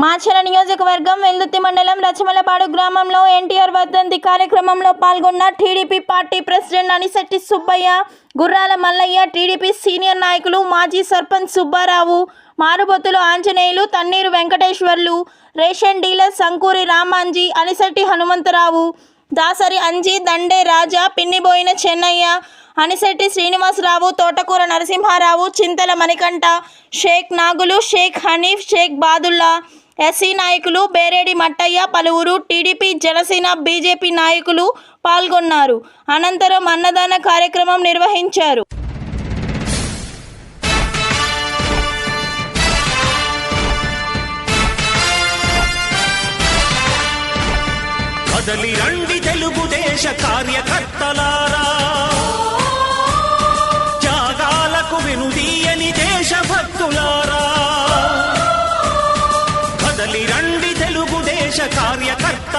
మాచర నియోజకవర్గం వెల్దుర్తి మండలం రచమలపాడు గ్రామంలో ఎన్టీఆర్ వర్ధంతి కార్యక్రమంలో పాల్గొన్న TDP party president Anisetti Subbaiah Gurrala Mallaiah TDP senior నాయకులు మాజీ sarpanch Subbarao Marubottulu Anjaneyulu Tanniru Venkateswarlu ration dealer Sankuri Ramanji Anisetti Hanumantharao Dasari Anji Dande Raja Pinniboina Chennaiah Anisetti Srinivasarao Thotakura Narasimharao Chintala Manikanta Shaik Nagulu Shaik Hanif Shaik Badulla SC నాయకులు బేరేడి మట్టయ్య పలువురు TDP Janasena BJP నాయకులు పాల్గొన్నారు. అనంతరం అన్నదాన కార్యక్రమం నిర్వహించారు. కదలి రండి తెలుగుదేశ కార్యకర్తలారా. త్యాగాలకు వెనుదీయని దేశభక్తులారా.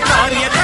కార్యకర్తలారా